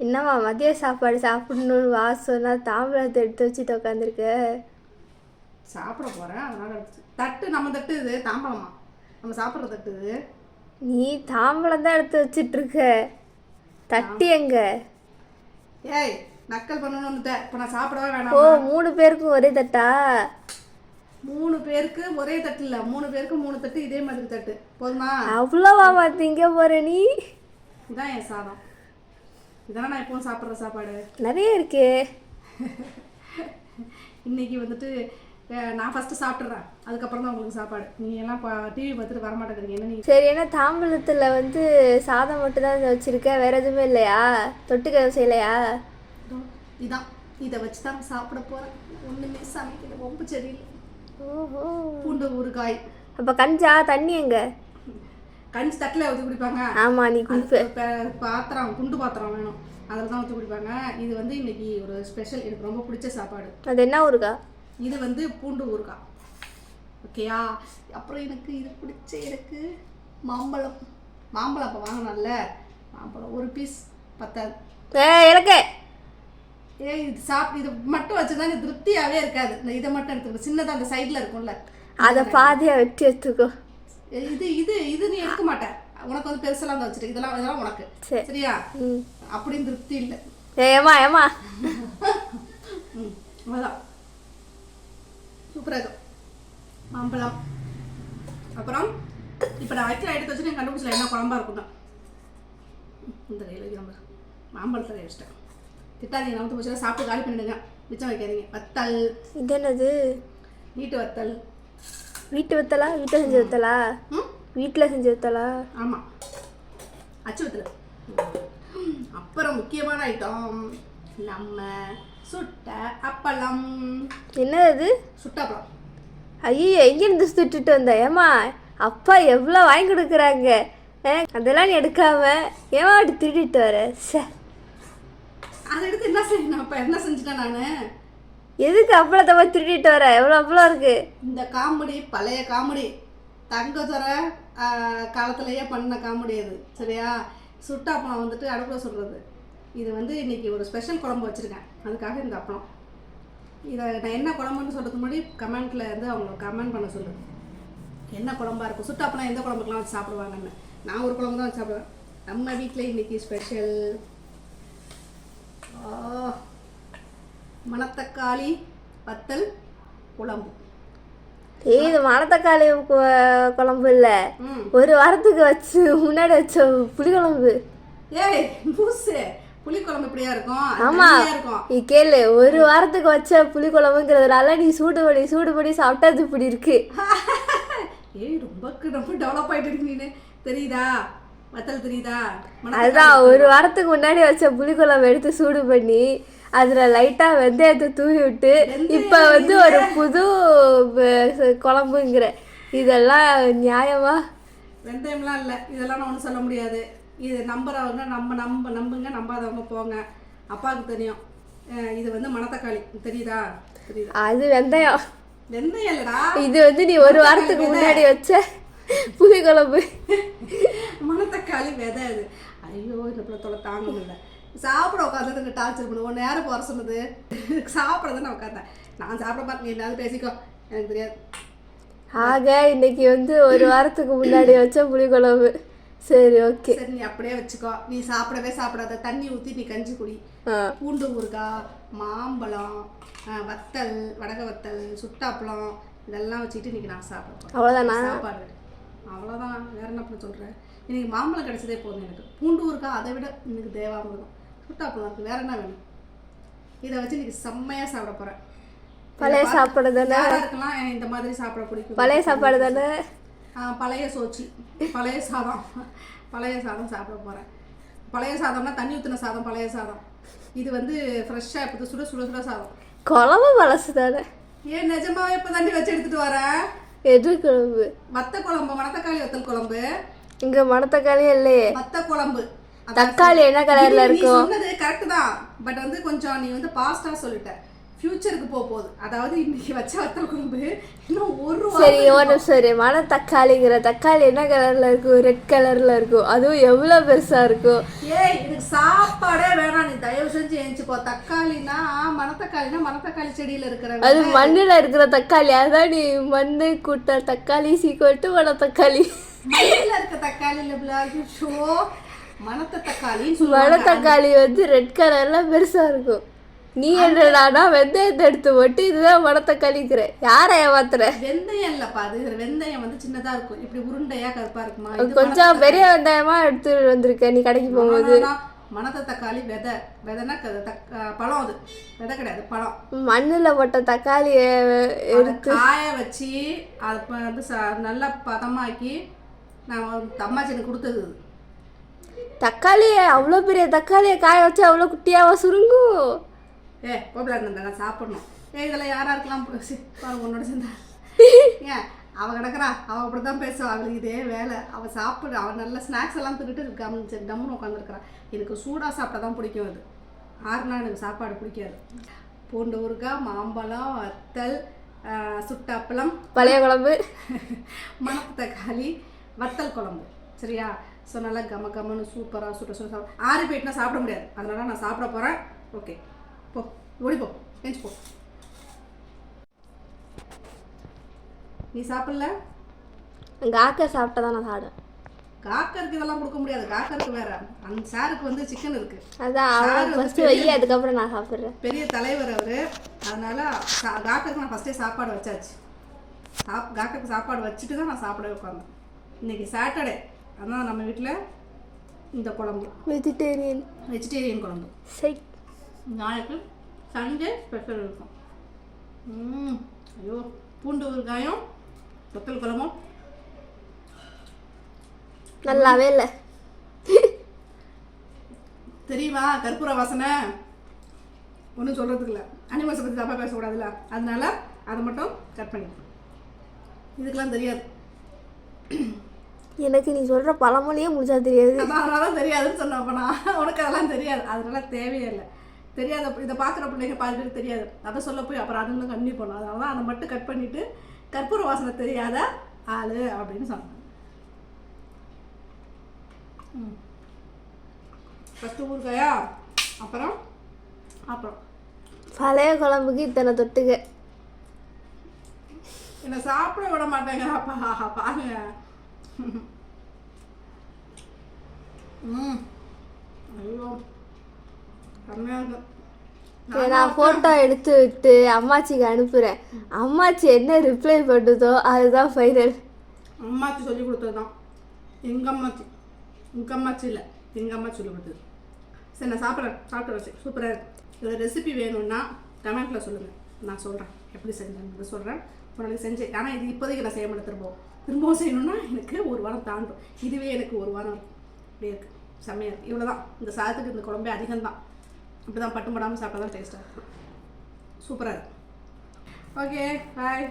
என்னம்மா மதிய சாப்பாடு சாப்பிடணும்னு வாசம்னா தாம்பழத்தை எடுத்து வச்சுட்டு உட்காந்துருக்க சாப்பிட போகிறேன் அதனால தட்டு நம்ம தட்டு இது தாம்பழமா நம்ம சாப்பிட்ற தட்டு இது. நீ தாம்பழம் தான் எடுத்து வச்சிட்டு இருக்க தட்டி எங்க? ஏய் நக்கல் பண்ணணும்னு இப்போ நான் சாப்பிடவே ஓ வேணாம் மூணு பேருக்கும் ஒரே தட்டா? மூணு பேருக்கு ஒரே தட்டு இல்லை. மூணு பேருக்கு மூணு தட்டு இதே மாதிரி தட்டு. போதுமா? அவ்வளோவா திங்க போற நீ? இதான் என் சாதம். இதானே நான் எப்பவும் சாப்பிட்ற சாப்பாடு? நிறைய இருக்கே. இன்னைக்கு வந்துட்டு நான் ஃபஸ்ட்டு சாப்பிட்றேன் அதுக்கப்புறம் தான் உங்களுக்கு சாப்பாடு. நீங்கள் எல்லாம் டிவி பார்த்துட்டு வர மாட்டேங்கிறீங்க என்ன நீங்கள் சரி என்ன தாம்பழத்தில் வந்து சாதம் மட்டும் தான் வச்சிருக்க? வேற எதுவுமே இல்லையா? தொட்டுக்க செய்யலையா? இதான் இதை. வச்சு தான் சாப்பிட போகிறேன் ஒன்றுமே சமைக்கல. ரொம்ப சரியில்லை. ஓஹோ. பூண்டு ஊறுகாய். அப்போ கஞ்சா தண்ணி எங்க? கஞ்சி தட்டில் ஊற்றி குடிப்பாங்க. ஆமா நீ குடிப்ப. பாத்திரம் குண்டு பாத்திரம் வேணும். அதில் தான் ஊற்றி குடிப்பாங்க. இது வந்து இன்னைக்கு ஒரு ஸ்பெஷல் எனக்கு ரொம்ப பிடிச்ச சாப்பாடு. அது என்ன ஊருக்கா இது வந்து பூண்டு ஊறுகாய் ஓகேயா அப்புறம் எனக்கு இது பிடிச்ச எனக்கு மாம்பழம். மாம்பழம் அப்போ வாங்கினல மாம்பழம் ஒரு பீஸ் பத்தாது. இலக்கே ஏ இது சாப்பிட்டு இது மட்டும் வச்சுருந்தா எனக்கு திருப்தியாகவே இருக்காது. இந்த இதை மட்டும் எடுத்துக்கணும் சின்னதாக அந்த சைடில் இருக்கும்ல. அதை பாதியா வெட்டி எடுத்துக்கோ. இது இது இது நீ எடுக்க மாட்டேன் உனக்கு வந்து பெருசெல்லாம் வச்சுட்டு இதெல்லாம் இதெல்லாம் உனக்கு. சரி. சரியா? அப்படின்னு திருப்தி இல்லை. ஏமா ஏமா அவ்வளோதான் சூப்பராக மாம்பழம். அப்புறம் இப்போ நான் வைக்கிற எடுத்து வச்சு நீங்கள் கண்டுபிடிச்சல என்ன குழம்பா இருக்கும் தான் இந்த கையில் வைக்கிற மாம்பழத்தில் வச்சிட்டேன். திட்டாதீங்க. நான் வந்து போச்சு சாப்பிட்டு காலி பண்ணிடுங்க. மிச்சம் வைக்காதீங்க. வத்தல். இது என்னது? நீட்டு வத்தல். வீட்டு வத்தலா வீட்டில் செஞ்சு வத்தலா? வீட்டில் செஞ்சு வத்தலா? ஆமாம் அச்சு வத்தல். அப்புறம் முக்கியமான ஐட்டம் நம்ம சுட்ட அப்பளம். என்னது அது? சுட்டப்பளம். ஐயோ எங்கேருந்து சுட்டுட்டு வந்த? ஏமா அப்பா எவ்வளோ வாங்கி கொடுக்குறாங்க? அதெல்லாம் நீ எடுக்காம ஏமா அப்படி திருடிட்டு வர? சே அதை எடுத்து என்ன செய்யணும்? அப்போ என்ன செஞ்சுட்டேன் நான்? எதுக்கு அப்பளத்தை போய் திருடிட்டு வர? எவ்வளோ அப்பளம் இருக்கு. இந்த காமெடி பழைய காமெடி தங்கத்துறை காலத்திலேயே பண்ண காமெடி அது சரியா? சுட்டாப்பழம் வந்துட்டு அடுப்பில் சுடுறது இது வந்து இன்னைக்கு ஒரு ஸ்பெஷல் குழம்பு வச்சுருக்கேன். அதுக்காக இந்த அப்பளம். இதை நான் என்ன குழம்புன்னு சொல்கிறதுக்கு முன்னாடி கமெண்ட்டில் இருந்து அவங்க கமெண்ட் பண்ண சொல்லு. என்ன குழம்பா இருக்கும்? சுட்டாப்பழம் எந்த குழம்புக்கெல்லாம் வச்சு சாப்பிடுவாங்கன்னு. நான் ஒரு குழம்பு தான் வச்சு சாப்பிடுவேன். நம்ம வீட்டில் இன்றைக்கி ஸ்பெஷல் மணத்தக்காளி வத்தல் குழம்பு. இது மணத்தக்காளி குழம்பு இல்லை. ஒரு வாரத்துக்கு வச்சு முன்னாடி வச்ச புளிக்குழம்பு. ஏய் பூசு புளிக்குழம்பு இப்படியா இருக்கும்? ஆமா. இருக்கும்? நீ கேளு ஒரு வாரத்துக்கு வச்ச புளிக்குழம்புங்கிறதுனால நீ சூடு பண்ணி சூடு பண்ணி சாப்பிட்டா இப்படி இருக்கு. ஏய் ரொம்ப ரொம்ப டெவலப் ஆயிட்டு இருக்கு நீனு. தெரியுதா? அதுதான் ஒரு வாரத்துக்கு முன்னாடி வச்ச புளிக்குழம்பு எடுத்து சூடு பண்ணி அதுல லைட்டா வெந்தயத்தை தூவி விட்டு இப்ப வந்து ஒரு புது குழம்புங்கிற. இதெல்லாம் நியாயமா? வெந்தயம்லாம் இல்லை. இதெல்லாம் நான் ஒன்றும் சொல்ல முடியாது. இது நம்புறவங்க நம்ம நம்ப நம்புங்க நம்பாதவங்க போங்க. அப்பாவுக்கு தெரியும். இது வந்து மணத்தக்காளி. தெரியுதா? தெரியுதா? அது வெந்தயம். வெந்தயம் இல்லடா. இது வந்து நீ ஒரு வாரத்துக்கு முன்னாடி வச்ச புளிக்குழம்பு. மணத்தக்காளி விதை அது ஐயோ இந்த பிள்ளை தாங்க முடியல சாப்பிட உட்காந்து டார்ச்சர் பண்ணு. ஒன்று யாரும் போகிற சொன்னது. சாப்பிட தானே உட்காந்தேன் நான் சாப்பிட பார்த்து நீ ஏதாவது பேசிக்கோ. எனக்கு தெரியாது. ஆக இன்னைக்கு வந்து ஒரு வாரத்துக்கு முன்னாடி வச்ச புளிக்குழம்பு. சரி ஓகே. சரி நீ அப்படியே வச்சுக்கோ. நீ சாப்பிடவே சாப்பிடாத. தண்ணி ஊற்றி நீ கஞ்சி குடி. பூண்டு ஊறுகாய் மாம்பழம் வத்தல் வடக வத்தல் சுட்டாப்பழம் இதெல்லாம் வச்சுக்கிட்டு இன்னைக்கு நான் சாப்பிடுவேன் அவ்வளோதானா சாப்பாடு அவ்வளோதான் வேற என்ன பண்ண சொல்கிறேன் இன்னைக்கு மாம்பழம் கிடைச்சதே போதும் எனக்கு. பூண்டு ஊறுகாய் அதை விட இன்னைக்கு தேவாமிர்தம். சுட்டாப்பழம் இருக்குது வேற என்ன வேணும்? இதை வச்சு இன்னைக்கு செம்மையாக சாப்பிட போகிறேன் பழைய சாப்பாடு தானே? யாருக்கெல்லாம் இந்த மாதிரி சாப்பிட பிடிக்கும். பழைய சாப்பாடு தானே? பழைய சோச்சி. பழைய சாதம். பழைய சாதம் சாப்பிட போகிறேன் பழைய சாதம்னா தண்ணி ஊற்றின சாதம் பழைய சாதம். இது வந்து ஃப்ரெஷ்ஷாக இப்போ சுட சுட சுட சாதம். குழம்பு பழசு தானே? ஏன் நிஜமாவே இப்போ தண்ணி வச்சு எடுத்துகிட்டு வரேன் எது குழம்பு வத்த குழம்பு மணத்தக்காளி வத்தல் குழம்பு. இங்க மணத்தக்காளியே இல்லையே. வத்த குழம்பு. தக்காளி என்ன கலர்ல இருக்கும்? சொன்னது கரெக்ட் தான். பட் வந்து கொஞ்சம் நீ வந்து பாஸ்டா சொல்லிட்ட. ஃபியூச்சருக்கு போக போகுது. அதாவது இன்னைக்கு வச்ச வத்தல் குழம்பு இன்னும் ஒரு சரி ஒரு சரி. மண தக்காளிங்கிற தக்காளி என்ன கலர்ல இருக்கும்? ரெட் கலர்ல இருக்கும். அதுவும் எவ்வளவு பெருசா இருக்கும்? ஏய் எனக்கு சாப்பாடே வேணாம். நீ செஞ்சு எழுந்துப்போ தக்காளினா மணத்தக்காளினா மணத்தக்காளி செடியில இருக்கிற அது மண்ணுல இருக்கிற தக்காளி. அதான் நீ மண்ணு கூட்ட தக்காளி சீக்கிரம் வட தக்காளி மண்ணில் இருக்க தக்காளி இல்ல ஷோ மணத்த தக்காளி வந்து ரெட் கலர்ல பெருசா இருக்கும். நீ என்னடானா வெந்தயத்தை எடுத்து போட்டு இதுதான் வட தக்காளிக்கிற யாரை ஏமாத்துற? வெந்தயம் இல்லப்பா அது வெந்தயம் வந்து சின்னதா இருக்கும். இப்படி உருண்டையா கருப்பா இருக்குமா? கொஞ்சம் பெரிய வெந்தயமா எடுத்து வந்திருக்க நீ கடைக்கு போகும்போது. மணத்த தக்காளி விதை விதைனா பழம் அது. விதை கிடையாது பழம். மண்ணுல போட்ட தக்காளிய அதை காய வச்சு அதை வந்து நல்லா பதமாக்கி நான் எனக்கு கொடுத்தது. தக்காளிய அவ்வளோ பெரிய தக்காளியை காய வச்சு அவ்வளோ குட்டியாவா சுருங்கும்? ஏ இருந்தா நான் சாப்பிடணும். ஏ இதெல்லாம் யாரா இருக்கலாம்? பாருங்க உன்னோட சேர்ந்தா. ஏன் அவ கிடக்குறா. அவ அப்படிதான் பேசுவா. அவளுக்கு இதே வேலை. அவ சாப்பிடு அவ நல்ல ஸ்நாக்ஸ் எல்லாம் தின்னுட்டு சரி டம்முன்னு உட்காந்துருக்குறா எனக்கு சூடா சாப்பிட்டா தான் பிடிக்கும் அது. ஆறுனா எனக்கு சாப்பாடு பிடிக்காது. பூண்டு ஊறுகாய் மாம்பழம் வத்தல் சுட்டாப்பழம் பழைய குழம்பு. மணப்பு தக்காளி வத்தல் குழம்பு. சரியா? ஸோ நல்லா கம கமன்னு சூப்பராக சுட்ட சுட சாப்பிட ஆறி போயிட்டுனா சாப்பிட முடியாது. அதனால நான் சாப்பிட போகிறேன் ஓகே போ ஓடி போ ஏஞ்சி போ. நீ சாப்பிடல? காக்கா சாப்பிட்டா தான் நான் சாப்பிடுவேன். காக்கருக்கு இதெல்லாம் கொடுக்க முடியாது. காக்கருக்கு வேற. அந்த சாருக்கு வந்து சிக்கன் இருக்கு. அதான் ஃபர்ஸ்ட் வை அதுக்கப்புறம் நான் சாப்பிட்றேன். பெரிய தலைவர் அவரு. அதனால காக்கருக்கு நான் ஃபஸ்ட்டே சாப்பாடு வச்சாச்சு. சாப் காக்கருக்கு சாப்பாடு வச்சுட்டு தான் நான் சாப்பிடவே உட்காந்தேன் இன்னைக்கு சாட்டர்டே. அதான் நம்ம வீட்டில் இந்த குழம்பு. வெஜிடேரியன் வெஜிடேரியன் குழம்பு. சை நாளைக்கு சண்டே ஸ்பெஷல் இருக்கும். ஐயோ பூண்டு ஊறுகாயும் வத்தல் குழம்பும். நல்லாவே இல்லை. தெரியுமா கற்பூர வாசனை? ஒன்றும் சொல்கிறதுக்கு இல்லை. அனிமல்ஸை பற்றி தப்பாக பேசக்கூடாதுல்ல. அதனால அதை மட்டும் கட் பண்ணிடுறேன் இதுக்கெல்லாம் தெரியாது. எனக்கு நீ சொல்ற பழமொழியே முடிச்சா தெரியாது. அதான் அதனால தான் தெரியாதுன்னு சொன்னப்ப நான். உனக்கு அதெல்லாம் தெரியாது. அதனால தேவையே இல்லை. தெரியாத இதை பார்க்குற பிள்ளைங்க பாதி பேர் தெரியாது. அதை சொல்ல போய் அப்புறம் அதுங்களும் கண்ணி பண்ணும். அதனால தான் அதை மட்டும் கட் பண்ணிவிட்டு கற்பூர வாசனை தெரியாத ஆள் அப்படின்னு சொன்னாங்க. ஃபஸ்ட்டு ஊறுகாயா அப்புறம் அப்புறம். பழைய குழம்புக்கு இத்தனை தொட்டுக்க. என்னை சாப்பிட விட மாட்டேங்கிறாப்பா பாருங்க. ம். ஐயோ. செம்மையாக இருக்கு நான் ஃபோட்டோ எடுத்து விட்டு அம்மாச்சிக்கு அனுப்புகிறேன் அம்மாச்சி என்ன ரிப்ளை பண்ணுதோ அதுதான் ஃபைனல் அம்மாச்சி சொல்லி கொடுத்தது தான் எங்கள் அம்மாச்சி. உங்கள் அம்மாச்சி இல்லை. எங்கள் அம்மா சொல்லி கொடுத்தது. சரி நான் சாப்பிட்றேன். சாப்பிட்டு வச்சு. சூப்பராக இருக்கு. இதில் ரெசிபி வேணும்னா கமெண்ட்டில் சொல்லுங்கள் நான் சொல்கிறேன் எப்படி செஞ்சேன்னு சொல்கிறேன் ஒரு நாளைக்கு செஞ்சேன். ஆனால் இது இப்போதைக்கு நான் செய்ய மாட்டேன். திரும்பவும். திரும்பவும் செய்யணும்னா எனக்கு ஒரு வாரம் தாண்டும். இதுவே எனக்கு ஒரு வாரம் இருக்கும் இப்படியே இருக்குது செம்மையாக இருக்குது இவ்வளோ தான் இந்த சாதத்துக்கு இந்த குழம்பே அதிகம் தான் தான் பட்டு படாமல் சாப்பிட்டா தான் டேஸ்ட்டாக இருக்கும். சூப்பராக இருக்கும் ஓகே பாய்